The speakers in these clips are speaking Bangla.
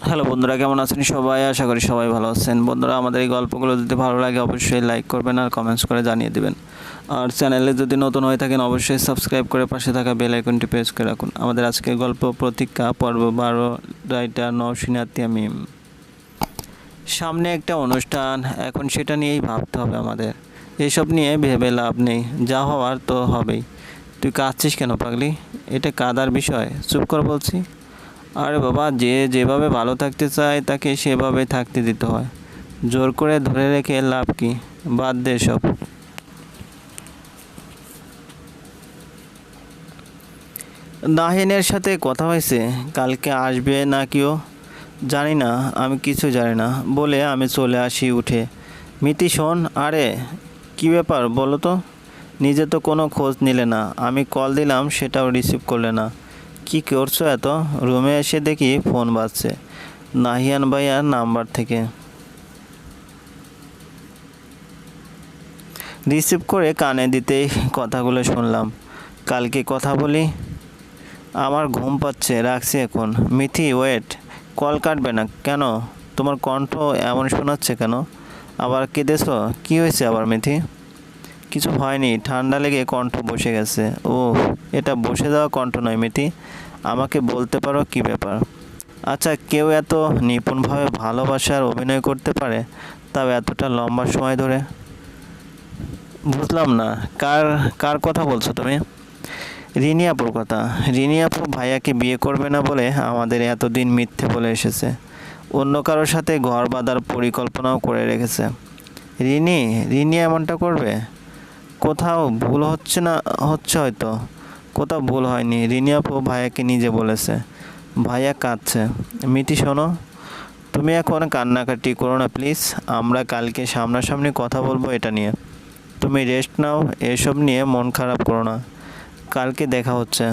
হ্যালো বন্ধুরা, কেমন আছেন সবাই? আশা করি সবাই ভালো আছেন। বন্ধুরা, আমাদের এই গল্পগুলো যদি ভালো লাগে, অবশ্যই লাইক করবেন আর কমেন্টস করে জানিয়ে দেবেন। আর চ্যানেলে যদি নতুন হয়ে থাকেন, অবশ্যই সাবস্ক্রাইব করে পাশে থাকা বেল আইকনটি প্রেস করে রাখুন। আমাদের আজকের গল্প প্রতীক্ষা পর্ব বারো রাইটার নৌসিনাতিয়া মিম। সামনে একটা অনুষ্ঠান, এখন সেটা নিয়েই ভাবতে হবে আমাদের। এসব নিয়ে ভেবে লাভ নেই, যা হওয়ার তো হবেই। তুই কাঁদছিস কেন পাগলি? এটা কাদার বিষয়। চুপ কর বলছি। আরে বাবা, যে যেভাবে ভালো থাকতে চায় তাকে সেভাবে থাকতে দিতে হয়। জোর করে ধরে রেখে লাভ কি? বাদ দে সব। দাহিনের সাথে কথা হয়েছে, কালকে আসবে না কিও? জানি না, আমি কিছু জানি না। বলে আমি চলে আসি উঠে। মিতি, শোন, আরে, কী ব্যাপার বলো তো? নিজে তো কোনো খোঁজ নিলে না। আমি কল দিলাম, সেটাও রিসিভ করলে না। কি করছ এত? রুমে এসে দেখি ফোন বাজছে। নাহিয়ান ভাইয়ার নাম্বার থেকে। রিসিভ করে কানে দিতেই কথাগুলো শুনলাম। কালকে কথা বলি? আমার ঘুম পাচ্ছে, রাখছি এখন। মিথি, ওয়েট। কল কাটবে না কেন? তোমার কণ্ঠ এমন শোনাচ্ছে কেন? আবার কেঁদেছো? কি হয়েছে আবার মিথি? কিছু হয়নি, ঠান্ডা লেগে কণ্ঠ বসে গেছে। ও এটা বসে যাওয়া কণ্ঠ নয়, মিতি। আমাকে বলতে পারো কি ব্যাপার? আচ্ছা কেউ এত নিপুণভাবে ভালোবাসার অভিনয় করতে পারে, তাও এতটা লম্বা সময় ধরে? বুঝলাম না, কার কার কথা বলছো তুমি? রিনি আপুর কথা। রিনি আপু ভাইয়াকে বিয়ে করবে না বলে আমাদের এতদিন মিথ্যে বলে এসেছে। অন্য কারোর সাথে ঘর বাঁধার পরিকল্পনাও করে রেখেছে। রিনি রিনি এমনটা করবে? কোথাও ভুল হচ্ছে না, হচ্ছে হয়তো। কোথাও ভুল হয়নি। রিনি আপু ভাইয়াকে নিজে বলেছে। ভাইয়া কাঁদছে। মিতি, শোনো, তুমি এখন কান্নাকাটি করো না, প্লিজ। আমরা কালকে সামনাসামনি কথা বলব এটা নিয়ে। তুমি রেস্ট নাও, এসব নিয়ে মন খারাপ করো না। কালকে দেখা হচ্ছে।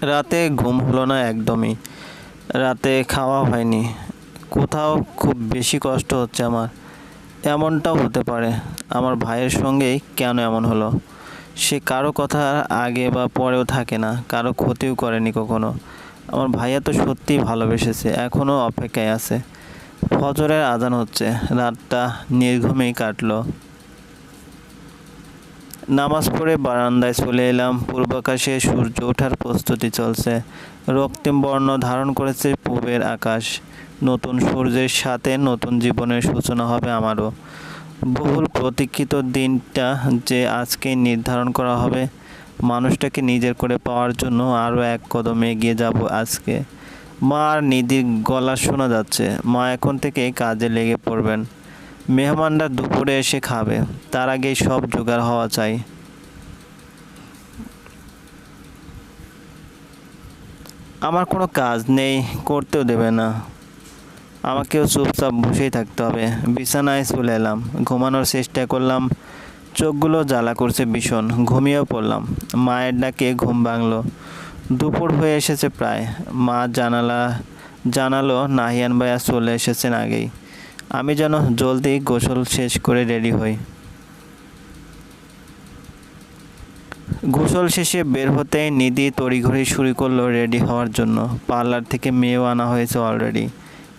রাতে ঘুম হলো না একদমই। রাতে খাওয়া হয়নি। কোথাও খুব বেশি কষ্ট হচ্ছে আমার। এমনটাও হতে পারে। আমার ভাইয়ের সঙ্গেই কেন এমন হলো? সে কারও কথা আগে বা পরেও থাকে না, কারও ক্ষতিও করেনি কখনো। আমার ভাইয়া তো সত্যিই ভালোবেসেছে এখনও অপেক্ষায় আছে। ফজরের আজান হচ্ছে, রাতটা নির্ঘুমেই কাটলো। নামাজ পড়ে বারান্দায় চলে এলাম, পূর্বাকাশে সূর্য ওঠার প্রস্তুতি চলছে। রক্তিম বর্ণ ধারণ করেছে পূবের আকাশ। নতুন সূর্যের সাথে নতুন জীবনের সূচনা হবে আমারও। বহুল প্রতীক্ষিত দিনটা যে আজকে নির্ধারণ করা হবে, মানুষটাকে নিজের করে পাওয়ার জন্য আরও এক কদম এগিয়ে যাব আজকে। মা আর নিধির গলা শোনা যাচ্ছে, মা এখন থেকে কাজে লেগে পড়বেন। মেহমানরা দুপুরে এসে খাবে, তার আগেই সব জোগাড় হওয়া চাই। আমার কোনো কাজ নেই, করতেও দেবে না। আমাকেও চুপচাপ বসেই থাকতে হবে। বিছানায় চলে এলাম। ঘুমানোর চেষ্টা করলাম। চোখগুলো জ্বালা করছে ভীষণ। ঘুমিয়েও পড়লাম। মায়ের ডাকে ঘুম ভাঙলো। দুপুর হয়ে এসেছে প্রায়। মা জানালা, জানালো, নাহিয়ান ভাইয়া চলে এসেছেন আগেই। আমি যেন জলদি গোসল শেষ করে রেডি হই। গোসল শেষে বের হতেই নিধি তড়িঘড়ি শুরু করল রেডি হওয়ার জন্য। পার্লার থেকে মেয়েও আনা হয়েছে অলরেডি।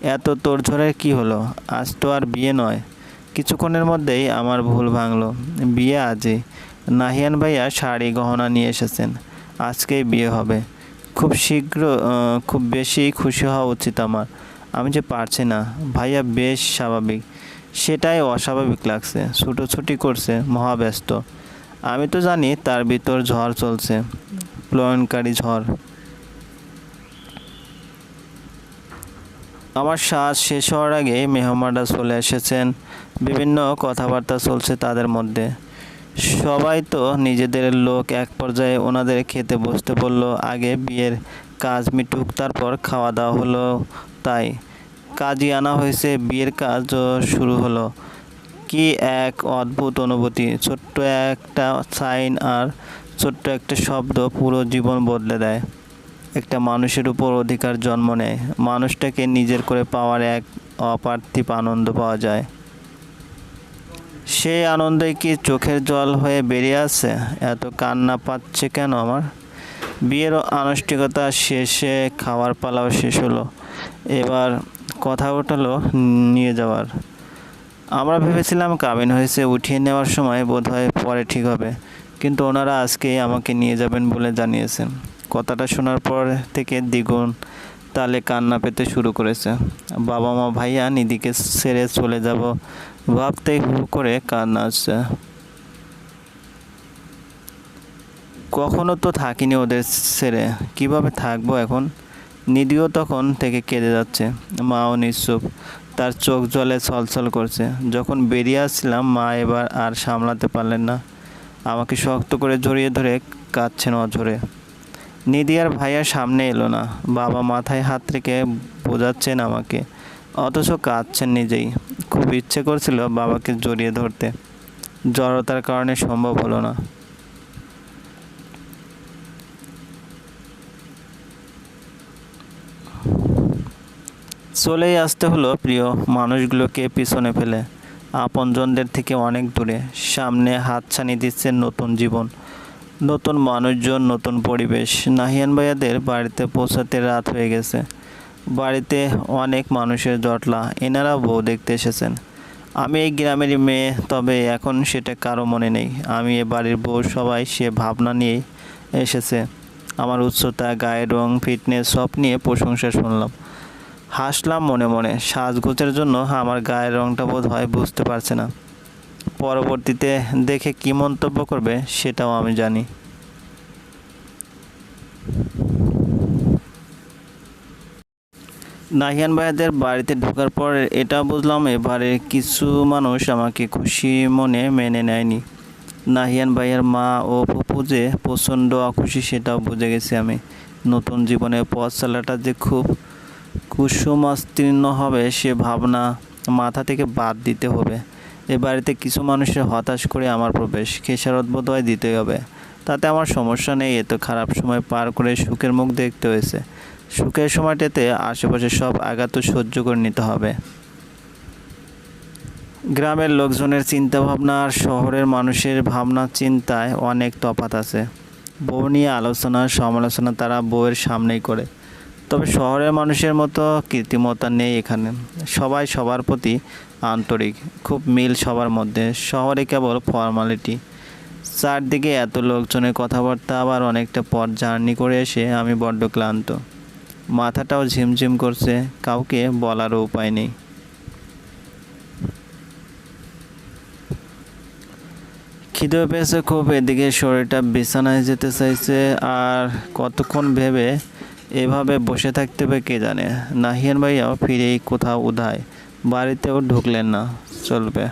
এত তোড়ঝড়ের কি হলো? আজ তো আর বিয়ে নয়। কিছুক্ষণের মধ্যেই আমার ভুল ভাঙলো। বিয়ে আজই। নাহিয়ান ভাইয়া শাড়ি, গহনা নিয়ে এসেছেন। আজকেই বিয়ে হবে। খুব শীঘ্র খুব বেশি খুশি হওয়া উচিত আমার। আমি যে পারছি না। ভাইয়া বেশ স্বাভাবিক। সেটাই অস্বাভাবিক লাগছে। ছুটোছুটি করছে, মহাব্যস্ত। আমি তো জানি তার ভিতর ঝড় চলছে। প্লয়নকারী ঝড়। আমার সাজ শেষ হওয়ার আগে মেহমানরা চলে এসেছেন। বিভিন্ন কথাবার্তা চলছে তাদের মধ্যে। সবাই তো নিজেদের লোক এক পর্যায়ে ওনাদের খেতে বসতে বলল, আগে বিয়ের কাজ মিটুক, তারপর খাওয়া দাওয়া হলো। তাই কাজই আনা হয়েছে, বিয়ের কাজও শুরু হলো। কি এক অদ্ভুত অনুভূতি, ছোট্ট একটা সাইন আর ছোট্ট একটা শব্দ পুরো জীবন বদলে দেয়। একটা মানুষের উপর অধিকার জন্ম নেয়। মানুষটাকে নিজের করে পাওয়ার এক অপার্থিব আনন্দ পাওয়া যায়। সেই আনন্দে কি চোখের জল হয়ে বেরিয়ে আসছে এত কান্না পাচ্ছে কেন আমার? বিয়ের আনুষ্ঠানিকতা শেষে খাওয়ার পালাও শেষ হলো। এবার কথা উঠল নিয়ে যাওয়ার। আমরা ভেবেছিলাম কাবিন হয়েছে উঠিয়ে নেওয়ার সময় বোধহয় পরে ঠিক হবে। কিন্তু ওনারা আজকেই আমাকে নিয়ে যাবেন বলে জানিয়েছেন। কথাটা শোনার পর থেকে দ্বিগুণ তালে কান্না পেতে শুরু করেছে। বাবা মা ভাইয়া নিদিকে ছেড়ে চলে যাব ভাবতেই হু করে কান্না আসছে। কখনো তো থাকিনি ওদের ছেড়ে। কীভাবে থাকব এখন? নিধিও তখন থেকে কেঁদে যাচ্ছে। মাও নিশ্চুপ। তার চোখ জলে ছলছল করছে। যখন বেরিয়ে আসছিলাম, মা এবার আর সামলাতে পারলেন না। আমাকে শক্ত করে জড়িয়ে ধরে কাঁদছেন অঝরে। নিধি ভাইয়া সামনে এলো না। বাবা মাথায় হাত রেখে বোঝাচ্ছেন আমাকে। অথচ কাঁদছেন নিজেই। খুব ইচ্ছে করছিল বাবাকে জড়িয়ে ধরতে। জড়তার কারণে সম্ভব হলো না। চলেই আসতে হলো প্রিয় মানুষগুলোকে পিছনে ফেলে। আপনজনদের থেকে অনেক দূরে। সামনে হাতছানি দিচ্ছে নতুন জীবন। নতুন মানুষজন, নতুন পরিবেশ। নাহিয়ান ভাইয়াদের বাড়িতে পৌঁছাতে রাত হয়ে গেছে। বাড়িতে অনেক মানুষের জটলা। এনারা বউ দেখতে এসেছেন। আমি এই গ্রামেরই মেয়ে, তবে এখন সেটা কারও মনে নেই। আমি এ বাড়ির বউ, সবাই সে ভাবনা নিয়ে এসেছে। আমার উচ্চতা, গায়ের রং, ফিটনেস সব নিয়ে প্রশংসা শুনলাম। হাসলাম মনে মনে। সাজগোজের জন্য আমার গায়ের রংটা বোধ হয় বুঝতে পারছে না। পরবর্তীতে দেখে কী মন্তব্য করবে সেটাও আমি জানি। নাহিয়ান ভাইয়াদের বাড়িতে ঢোকার পর এটা বুঝলাম এবারে কিছু মানুষ আমাকে খুশি মনে মেনে নেয়নি। নাহিয়ান ভাইয়ের মা ও ফুপু যে প্রচণ্ড অখুশি সেটাও বুঝে গেছি আমি। নতুন জীবনের পথ চালাটা যে খুব কুসুমাস্তীর্ণ হবে সে ভাবনা মাথা থেকে বাদ দিতে হবে। এ বাড়িতে কিছু মানুষের হতাশ করে আমার প্রবেশ খেসারত বোধ হয় দিতেই হবে। তাতে আমার সমস্যা নেই এত খারাপ সময় পার করে সুখের মুখ দেখতে হয়েছে। সুখের সময়টাতে আশেপাশে সব আঘাত সহ্য করে নিতে হবে। গ্রামের লোকজনের চিন্তাভাবনা আর শহরের মানুষের ভাবনা চিন্তায় অনেক তফাৎ আছে। বউ নিয়ে আলোচনা, সমালোচনা তারা বউয়ের সামনেই করে। তবে শহরের মানুষের মতো কৃত্রিমতা নেই এখানে। সবাই সবার প্রতি আন্তরিক, খুব মিল সবার মধ্যে। শহরে কেবল ফর্মালিটি। চারদিকে এত লোকজনের কথাবার্তা আবার অনেকটা পথ জার্নি করে এসে আমি বড্ড ক্লান্ত। মাথাটাও ঝিমঝিম করছে, কাউকে বলারও উপায় নেই। খিদে পেয়েছে খুব, এদিকে শরীরটা বিছানায় যেতে চাইছে, আর কতক্ষণ ভেবে এভাবে বসে থাকতে হবে কে জানে? নাহিয়ান ভাইয়াও ফিরেই কোথাও উধায়। বাড়িতেও ঢুকলেন না চলবে।